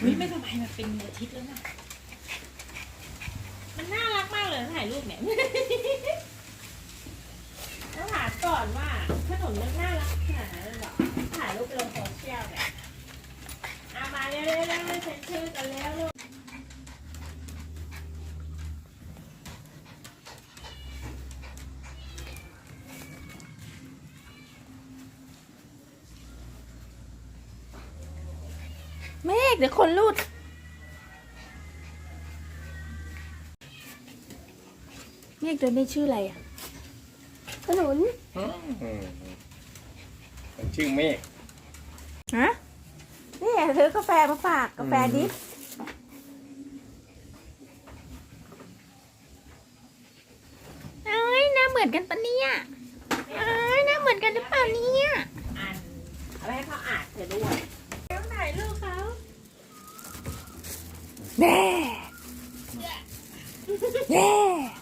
เฮ้ยไม่สบายมันเป็นอาทิตย์แล้วนะมันน่ารักมากเลยถ่ายรูปเนี่ยต้องถามก่อนว่าขนมมันน่ารักขนาดนั้นเลยเหรอถ่ายรูปไปลงโซเชียลเนี่ยเอามาเร็วๆเร็วๆเซ็นชื่อกันแล้วลูก เมฆเดี๋ยวคนรูดเมฆตัวนี้ชื่ออะไรอะขนุนอืมมันชื่อเมฆฮะนี่ซื้อกาแฟมาฝากกาแฟดิฟเอ้ยหน้าเหมือนกันปะเนี่ยเอ้ยหน้าเหมือนกันหรือเปล่าเนี่ย 네. 네. 네.